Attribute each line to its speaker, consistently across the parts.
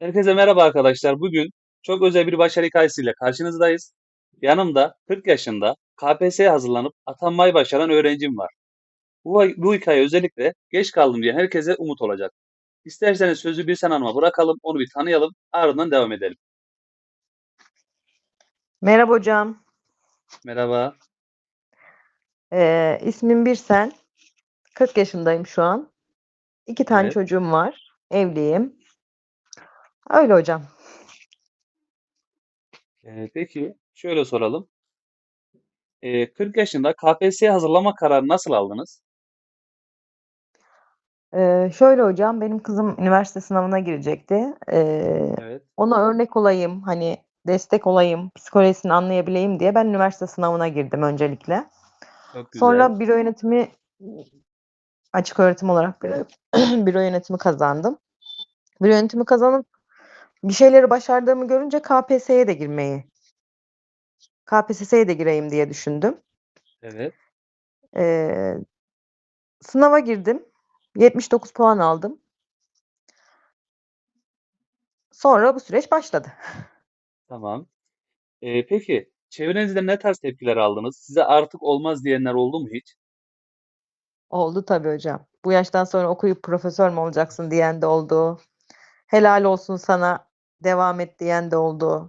Speaker 1: Herkese merhaba arkadaşlar. Bugün çok özel bir başarı hikayesiyle karşınızdayız. Yanımda 40 yaşında KPSS'ye hazırlanıp atanmayı başaran öğrencim var. Bu, bu hikaye özellikle geç kaldım diye herkese umut olacak. İsterseniz sözü Birsen Hanım'a bırakalım, onu bir tanıyalım, ardından devam edelim.
Speaker 2: Merhaba hocam.
Speaker 1: Merhaba.
Speaker 2: Ee, ismim Birsen. 40 yaşındayım şu an. İki tane
Speaker 1: Evet.
Speaker 2: çocuğum var. Evliyim. Öyle hocam.
Speaker 1: Ee, peki şöyle soralım. Ee, 40 yaşında KPSS'ye hazırlama kararı nasıl aldınız?
Speaker 2: Ee, şöyle hocam, benim kızım üniversite sınavına girecekti. Ee,
Speaker 1: Evet,
Speaker 2: ona örnek olayım, hani destek olayım, psikolojisini anlayabileyim diye ben üniversite sınavına girdim öncelikle.
Speaker 1: çok güzel.
Speaker 2: Sonra büro yönetimi açık öğretim olarak büro, büro yönetimi kazandım. Büro yönetimi kazanıp bir şeyleri başardığımı görünce KPSS'ye de girmeyi, KPSS'ye de gireyim diye düşündüm.
Speaker 1: Evet,
Speaker 2: Ee, sınava girdim. 79 puan aldım. Sonra bu süreç başladı.
Speaker 1: tamam. Ee, peki çevrenizde ne tarz tepkiler aldınız? Size artık olmaz diyenler oldu mu hiç?
Speaker 2: Oldu tabii hocam. Bu yaştan sonra okuyup profesör mü olacaksın diyen de oldu. Helal olsun sana devam et diyen de oldu.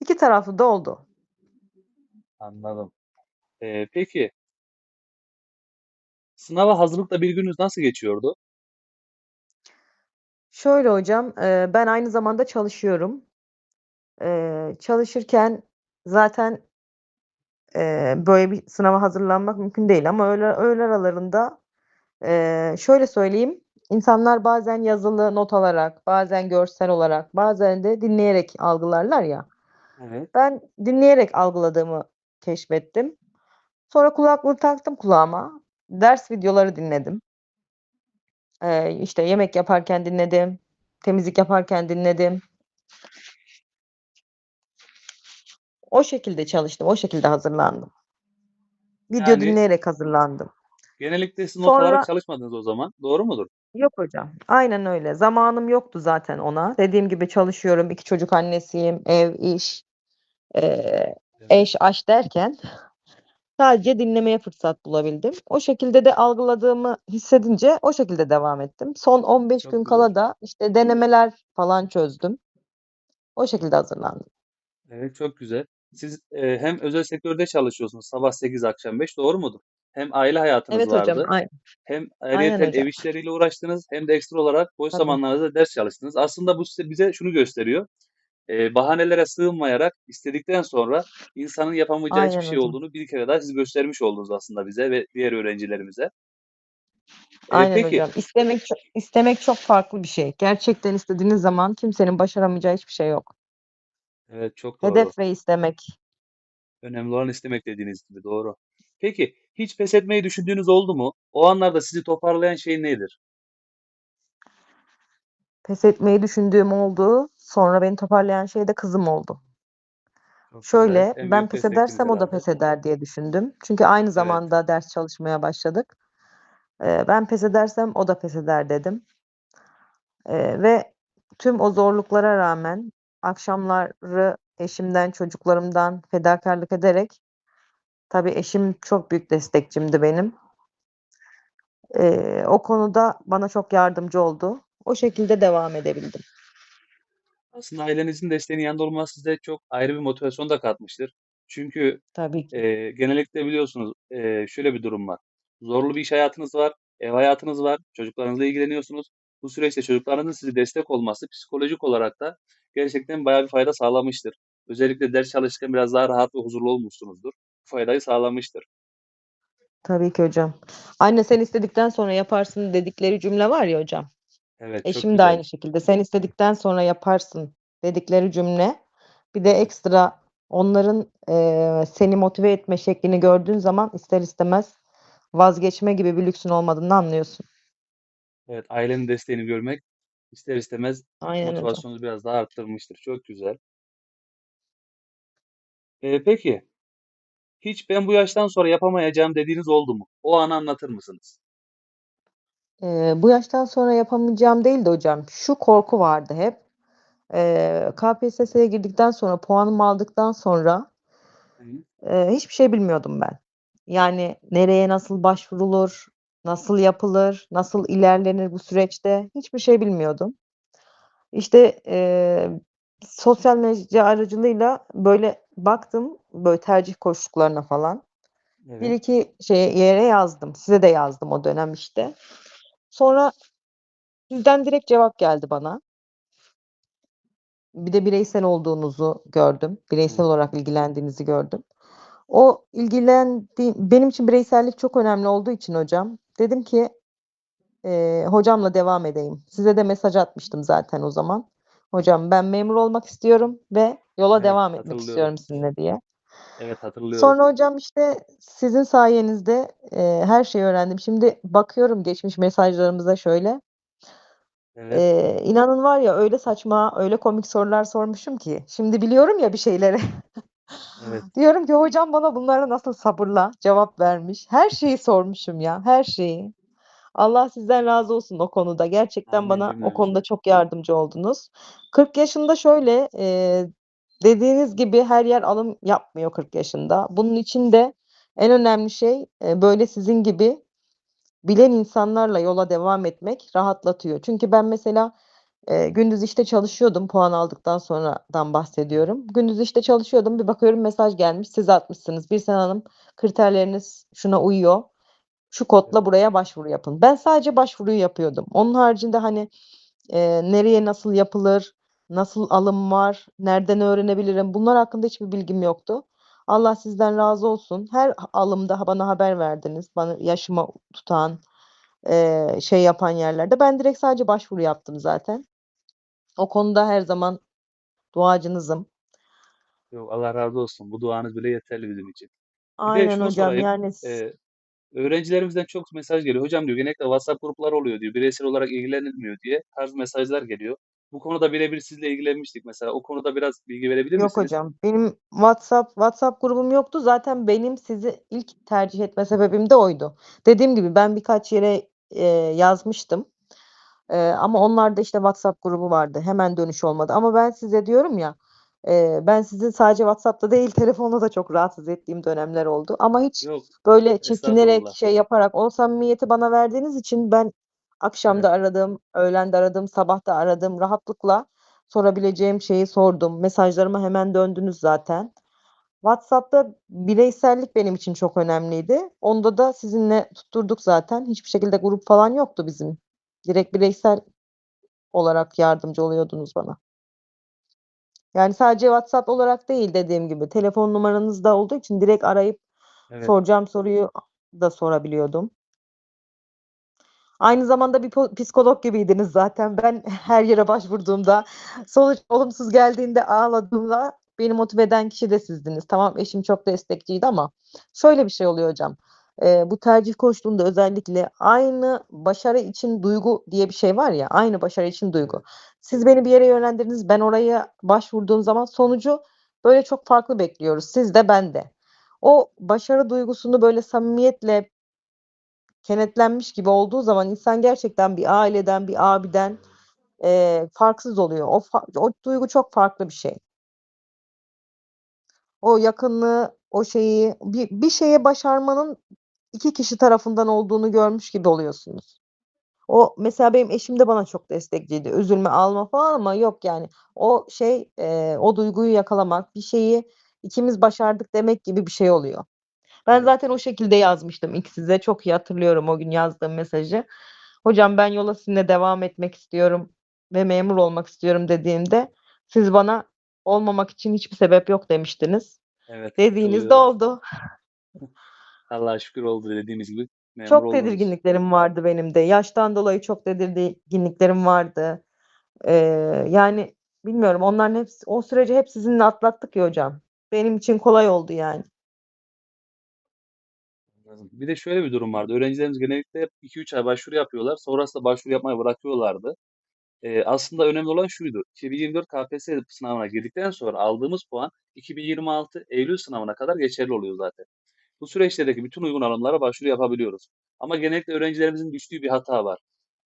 Speaker 2: İki taraflı da oldu.
Speaker 1: Anladım. Ee, peki sınava hazırlıkta bir gününüz nasıl geçiyordu?
Speaker 2: Şöyle hocam, e, ben aynı zamanda çalışıyorum. E, çalışırken zaten e, böyle bir sınava hazırlanmak mümkün değil ama öğle, öğle aralarında e, şöyle söyleyeyim, insanlar bazen yazılı not alarak, bazen görsel olarak, bazen de dinleyerek algılarlar ya.
Speaker 1: Evet.
Speaker 2: Ben dinleyerek algıladığımı keşfettim. Sonra kulaklığı taktım kulağıma. Ders videoları dinledim. Ee, işte yemek yaparken dinledim. Temizlik yaparken dinledim. O şekilde çalıştım. O şekilde hazırlandım. Video
Speaker 1: Yani
Speaker 2: dinleyerek hazırlandım.
Speaker 1: Genellikle siz not
Speaker 2: Sonra
Speaker 1: çalışmadınız o zaman. Doğru mudur?
Speaker 2: yok hocam. Aynen öyle. Zamanım yoktu zaten ona. Dediğim gibi çalışıyorum. iki çocuk annesiyim. Ev, iş,
Speaker 1: Evet.
Speaker 2: eş, aş derken Sadece dinlemeye fırsat bulabildim. O şekilde de algıladığımı hissedince o şekilde devam ettim. Son 15
Speaker 1: Çok
Speaker 2: gün
Speaker 1: güzel.
Speaker 2: kala da işte denemeler falan çözdüm. O şekilde hazırlandım.
Speaker 1: Evet, çok güzel. Siz e, hem özel sektörde çalışıyorsunuz sabah 8 akşam 5 doğru mudur? Hem aile hayatınız
Speaker 2: Evet hocam,
Speaker 1: vardı.
Speaker 2: aynen.
Speaker 1: Hem ayrıyeten ev
Speaker 2: hocam.
Speaker 1: işleriyle uğraştınız hem de ekstra olarak boş
Speaker 2: Tabii.
Speaker 1: zamanlarınızda ders çalıştınız. Aslında bu size, bize şunu gösteriyor. E, bahanelere sığınmayarak istedikten sonra insanın yapamayacağı hiçbir
Speaker 2: Aynen
Speaker 1: şey
Speaker 2: hocam.
Speaker 1: olduğunu bir kere daha siz göstermiş oldunuz aslında bize ve diğer öğrencilerimize. E,
Speaker 2: Aynen
Speaker 1: peki,
Speaker 2: hocam. İstemek çok, istemek çok farklı bir şey. Gerçekten istediğiniz zaman kimsenin başaramayacağı hiçbir şey yok.
Speaker 1: evet çok doğru.
Speaker 2: Hedef ve istemek.
Speaker 1: Önemli olan istemek dediğiniz gibi doğru. Peki hiç pes etmeyi düşündüğünüz oldu mu? O anlarda sizi toparlayan şey nedir?
Speaker 2: Pes etmeyi düşündüğüm oldu. Sonra beni toparlayan şey de kızım oldu.
Speaker 1: Çok güzel.
Speaker 2: Şöyle,
Speaker 1: En
Speaker 2: ben
Speaker 1: büyük
Speaker 2: pes edersem o da
Speaker 1: herhalde.
Speaker 2: pes eder diye düşündüm. Çünkü aynı
Speaker 1: Evet,
Speaker 2: zamanda ders çalışmaya başladık. Eee, ben pes edersem o da pes eder dedim. Eee, ve tüm o zorluklara rağmen akşamları eşimden, çocuklarımdan fedakarlık ederek tabii eşim çok büyük destekçimdi benim. Eee, o konuda bana çok yardımcı oldu. O şekilde devam edebildim.
Speaker 1: aslında ailenizin desteğinin yanında olması size çok ayrı bir motivasyon da katmıştır. Çünkü
Speaker 2: Tabii ki.
Speaker 1: e, genellikle biliyorsunuz e, şöyle bir durum var. Zorlu bir iş hayatınız var, ev hayatınız var, çocuklarınızla ilgileniyorsunuz. Bu süreçte çocuklarınızın size destek olması psikolojik olarak da gerçekten bayağı bir fayda sağlamıştır. Özellikle ders çalışırken biraz daha rahat ve huzurlu olmuşsunuzdur. Faydayı sağlamıştır.
Speaker 2: Tabii ki hocam. Anne sen istedikten sonra yaparsın dedikleri cümle var ya hocam.
Speaker 1: Evet, çok
Speaker 2: Eşim de
Speaker 1: güzel.
Speaker 2: aynı şekilde. Sen istedikten sonra yaparsın dedikleri cümle. Bir de ekstra onların eee, seni motive etme şeklini gördüğün zaman ister istemez vazgeçme gibi bir lüksün olmadığını anlıyorsun.
Speaker 1: Evet, ailenin desteğini görmek ister istemez
Speaker 2: Aynen hocam.
Speaker 1: motivasyonunuzu biraz daha arttırmıştır. Çok güzel. Ee, peki, hiç ben bu yaştan sonra yapamayacağım dediğiniz oldu mu? O anı anlatır mısınız?
Speaker 2: Eee, bu yaştan sonra yapamayacağım değil de hocam şu korku vardı hep. Eee, KPSS'ye girdikten sonra, puanımı aldıktan sonra,
Speaker 1: Hı hı.
Speaker 2: eee, hiçbir şey bilmiyordum ben. Yani nereye nasıl başvurulur, nasıl yapılır, nasıl ilerlenir bu süreçte hiçbir şey bilmiyordum. İşte, eee, sosyal medya aracılığıyla böyle baktım, böyle tercih koşullarına falan. Bir
Speaker 1: Evet.
Speaker 2: iki şeye yere yazdım. Size de yazdım o dönem işte. Sonra sizden direkt cevap geldi bana. Bir de bireysel olduğunuzu gördüm. Bireysel olarak ilgilendiğinizi gördüm. O ilgilendi benim için bireysellik çok önemli olduğu için hocam, dedim ki, eee, hocamla devam edeyim. Size de mesaj atmıştım zaten o zaman. Hocam ben memur olmak istiyorum ve yola
Speaker 1: Evet,
Speaker 2: devam etmek istiyorum sizinle diye.
Speaker 1: Evet, hatırlıyorum.
Speaker 2: Sonra hocam işte sizin sayenizde, eee, her şeyi öğrendim. Şimdi bakıyorum geçmiş mesajlarımıza şöyle.
Speaker 1: Evet.
Speaker 2: Eee, inanın var ya öyle saçma, öyle komik sorular sormuşum ki. Şimdi biliyorum ya bir şeyleri.
Speaker 1: Evet.
Speaker 2: Diyorum ki hocam bana bunlara nasıl sabırla cevap vermiş. Her şeyi sormuşum ya, her şeyi. Allah sizden razı olsun o konuda. Gerçekten
Speaker 1: Amin
Speaker 2: bana o
Speaker 1: cümlemize.
Speaker 2: konuda çok yardımcı oldunuz. 40 yaşında şöyle, eee, dediğiniz gibi her yer alım yapmıyor 40 yaşında. Bunun için de en önemli şey, eee, böyle sizin gibi bilen insanlarla yola devam etmek rahatlatıyor. Çünkü ben mesela, eee, gündüz işte çalışıyordum, puan aldıktan sonradan bahsediyorum. Gündüz işte çalışıyordum, bir bakıyorum mesaj gelmiş, siz atmışsınız. "Birsen Hanım, kriterleriniz şuna uyuyor. Şu kodla buraya başvuru yapın." Ben sadece başvuruyu yapıyordum. Onun haricinde, hani, eee, nereye nasıl yapılır, nasıl alım var, nereden öğrenebilirim bunlar hakkında hiçbir bilgim yoktu. Allah sizden razı olsun. Her alımda bana haber verdiniz. Bana yaşıma tutan, eee, şey yapan yerlerde. Ben direkt sadece başvuru yaptım zaten. O konuda her zaman duacınızım.
Speaker 1: Yok, Allah razı olsun. Bu duanız bile yeterli bizim için. Bir de
Speaker 2: Aynen
Speaker 1: şunu
Speaker 2: hocam,
Speaker 1: sorayım.
Speaker 2: yani s
Speaker 1: Eee, öğrencilerimizden çok mesaj geliyor. "Hocam" diyor, "genellikle WhatsApp grupları oluyor." diyor. "Bireysel olarak ilgilenilmiyor." diye tarz mesajlar geliyor. Bu konuda birebir sizle ilgilenmiştik mesela. O konuda biraz bilgi verebilir
Speaker 2: Yok
Speaker 1: misiniz?
Speaker 2: hocam, benim WhatsApp WhatsApp grubum yoktu. Zaten benim sizi ilk tercih etme sebebim de oydu. Dediğim gibi ben birkaç yere, eee, yazmıştım, eee, ama onlarda işte WhatsApp grubu vardı. Hemen dönüş olmadı ama ben size diyorum ya, eee, ben sizi sadece WhatsApp'ta değil telefonda da çok rahatsız ettiğim dönemler oldu ama hiç
Speaker 1: Yok,
Speaker 2: böyle çekinerek, şey yaparak o samimiyeti bana verdiğiniz için ben akşam
Speaker 1: Evet.
Speaker 2: aradım, öğlen de aradım, sabah da aradım. Rahatlıkla sorabileceğim şeyi sordum. Mesajlarıma hemen döndünüz zaten. WhatsApp'ta bireysellik benim için çok önemliydi. Onda da sizinle tutturduk zaten. Hiçbir şekilde grup falan yoktu bizim. Direkt bireysel olarak yardımcı oluyordunuz bana. Yani sadece WhatsApp olarak değil dediğim gibi, telefon numaranız da olduğu için direkt arayıp
Speaker 1: Evet.
Speaker 2: soracağım soruyu da sorabiliyordum. Aynı zamanda bir po psikolog gibiydiniz zaten. Ben her yere başvurduğumda, sonuç olumsuz geldiğinde ağladığımda beni motive eden kişi de sizdiniz. Tamam, eşim çok destekçiydi ama şöyle bir şey oluyor hocam, eee, bu tercih koşulunda özellikle aynı başarı için duygu diye bir şey var ya, aynı başarı için duygu. Siz beni bir yere yönlendirdiniz, ben oraya başvurduğum zaman sonucu böyle çok farklı bekliyoruz, siz de ben de. O başarı duygusunu böyle samimiyetle kenetlenmiş gibi olduğu zaman insan gerçekten bir aileden, bir abiden, eee, farksız oluyor. O fa o duygu çok farklı bir şey. O yakınlığı, o şeyi, bir bir şeye başarmanın 2 kişi tarafından olduğunu görmüş gibi oluyorsunuz. O mesela benim eşim de bana çok destekçiydi. Üzülme, ağlama falan ama yok yani. O şey, eee, o duyguyu yakalamak, bir şeyi ikimiz başardık demek gibi bir şey oluyor. Ben zaten o şekilde yazmıştım ilk size. Çok iyi hatırlıyorum o gün yazdığım mesajı. "Hocam ben yola sizinle devam etmek istiyorum ve memur olmak istiyorum." dediğimde siz bana "Olmamak için hiçbir sebep yok." demiştiniz.
Speaker 1: Evet,
Speaker 2: Dediğiniz de oldu.
Speaker 1: Allah'a şükür oldu dediğiniz gibi memur
Speaker 2: Çok
Speaker 1: oldunuz.
Speaker 2: tedirginliklerim vardı benim de. Yaştan dolayı çok tedirginliklerim vardı. Eee, yani bilmiyorum onların hepsi o süreci hep sizinle atlattık ya hocam. Benim için kolay oldu yani.
Speaker 1: Bir de şöyle bir durum vardı. Öğrencilerimiz genellikle hep 2-3 ay başvuru yapıyorlar. Sonrasında başvuru yapmayı bırakıyorlardı. Eee, aslında önemli olan şuydu. 2024 KPSS sınavına girdikten sonra aldığımız puan 2026 Eylül sınavına kadar geçerli oluyor zaten. Bu süreçlerdeki bütün uygun alımlara başvuru yapabiliyoruz. Ama genellikle öğrencilerimizin düştüğü bir hata var.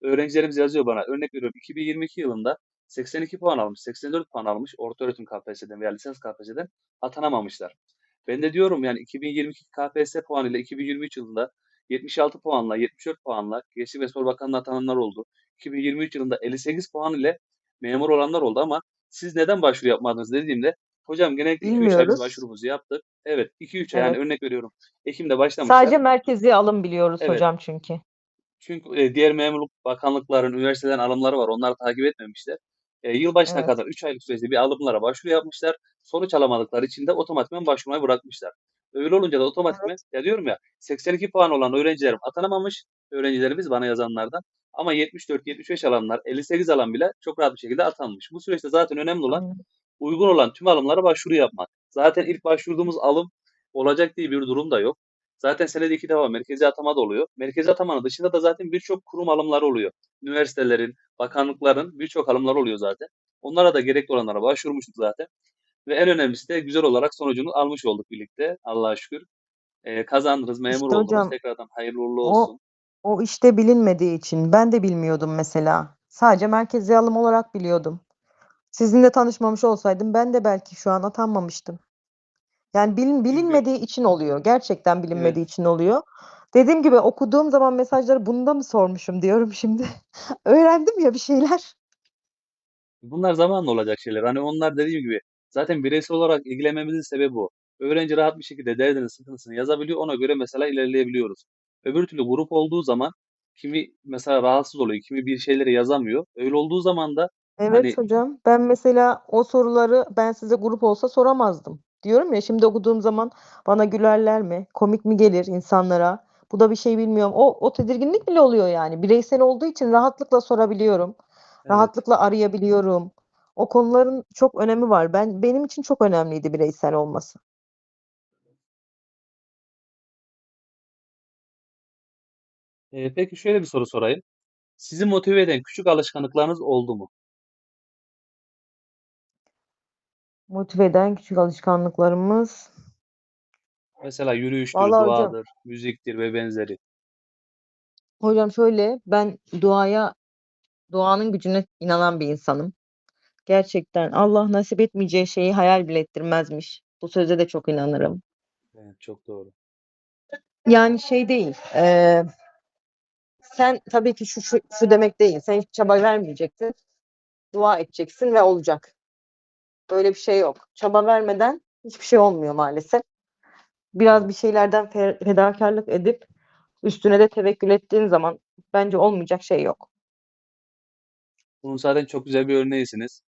Speaker 1: Öğrencilerimiz yazıyor bana, örnek veriyorum 2022 yılında 82 puan almış, 84 puan almış ortaöğretim KPSS'den veya lisans KPSS'den atanamamışlar. Ben de diyorum yani 2022 KPSS puanı ile 2023 yılında 76 puanla, 74 puanla Gençlik ve Spor Bakanlığı'na atananlar oldu. 2023 yılında 58 puan ile memur olanlar oldu ama siz neden başvuru yapmadınız dediğimde hocam genellikle 2-3 ay biz başvurumuzu yaptık. Evet 2-3 ay yani
Speaker 2: Evet.
Speaker 1: örnek veriyorum. Ekim'de başlamışlar.
Speaker 2: Sadece merkezi alım biliyoruz
Speaker 1: Evet.
Speaker 2: hocam çünkü.
Speaker 1: Çünkü e, diğer memurluk bakanlıkların, üniversitelerin alımları var. Onları takip etmemişler. E, yılbaşına
Speaker 2: Evet.
Speaker 1: kadar 3 aylık süreçte bir alımlara başvuru yapmışlar. Sonuç alamadıkları için de otomatikman başvurmayı bırakmışlar. Öyle olunca da otomatikman
Speaker 2: Evet.
Speaker 1: ya diyorum ya 82 puan olan öğrencilerim atanamamış öğrencilerimiz bana yazanlardan. Ama 74-75 alanlar, 58 alan bile çok rahat bir şekilde atanmış. Bu süreçte zaten önemli olan. Uygun olan tüm alımlara başvuru yapmak. Zaten ilk başvurduğumuz alım olacak diye bir durum da yok. Zaten senede iki defa merkezi atama da oluyor. Merkezi atamanın dışında da zaten birçok kurum alımları oluyor. Üniversitelerin, bakanlıkların birçok alımları oluyor zaten. Onlara da gerekli olanlara başvurmuştuk zaten. Ve en önemlisi de güzel olarak sonucunu almış olduk birlikte. Allah'a şükür. Ee, kazandınız, memur
Speaker 2: İşte
Speaker 1: oldunuz.
Speaker 2: hocam
Speaker 1: Tekrardan hayırlı uğurlu
Speaker 2: o
Speaker 1: olsun.
Speaker 2: o işte bilinmediği için ben de bilmiyordum mesela. Sadece merkezi alım olarak biliyordum. Sizinle tanışmamış olsaydım ben de belki şu an atanmamıştım. Yani bilin, bilinmediği için oluyor. Gerçekten
Speaker 1: evet,
Speaker 2: bilinmediği için oluyor. Dediğim gibi okuduğum zaman mesajları bunda mı sormuşum diyorum şimdi. Öğrendim ya bir şeyler.
Speaker 1: bunlar zamanla olacak şeyler. Hani onlar dediğim gibi zaten bireysel olarak ilgilenmemizin sebebi bu. Öğrenci rahat bir şekilde derdini, sıkıntısını yazabiliyor. Ona göre mesela ilerleyebiliyoruz. Öbür türlü grup olduğu zaman kimi mesela rahatsız oluyor, kimi bir şeyleri yazamıyor. Öyle olduğu zaman da hani
Speaker 2: Evet hocam. Ben mesela o soruları ben size grup olsa soramazdım. Diyorum ya şimdi okuduğum zaman bana gülerler mi? Komik mi gelir insanlara? Bu da bir şey bilmiyorum. O o tedirginlik bile oluyor yani. Bireysel olduğu için rahatlıkla sorabiliyorum.
Speaker 1: evet.
Speaker 2: Rahatlıkla arayabiliyorum. O konuların çok önemi var. Ben benim için çok önemliydi bireysel olması.
Speaker 1: Ee, peki şöyle bir soru sorayım. Sizi motive eden küçük alışkanlıklarınız oldu mu?
Speaker 2: Motive eden küçük alışkanlıklarımız.
Speaker 1: Mesela yürüyüştür,
Speaker 2: Vallahi hocam.
Speaker 1: duadır, müziktir ve benzeri.
Speaker 2: Hocam şöyle ben duaya duanın gücüne inanan bir insanım. Gerçekten Allah nasip etmeyeceği şeyi hayal bile ettirmezmiş. Bu söze de çok inanırım.
Speaker 1: Evet, çok doğru.
Speaker 2: Yani şey değil. eee, sen tabii ki şu, şu, şu demek değil. Sen hiç çaba vermeyeceksin. Dua edeceksin ve olacak. Böyle bir şey yok. Çaba vermeden hiçbir şey olmuyor maalesef. Biraz bir şeylerden fe- fedakarlık edip üstüne de tevekkül ettiğin zaman bence olmayacak şey yok.
Speaker 1: Bunun zaten çok güzel bir örneğisiniz.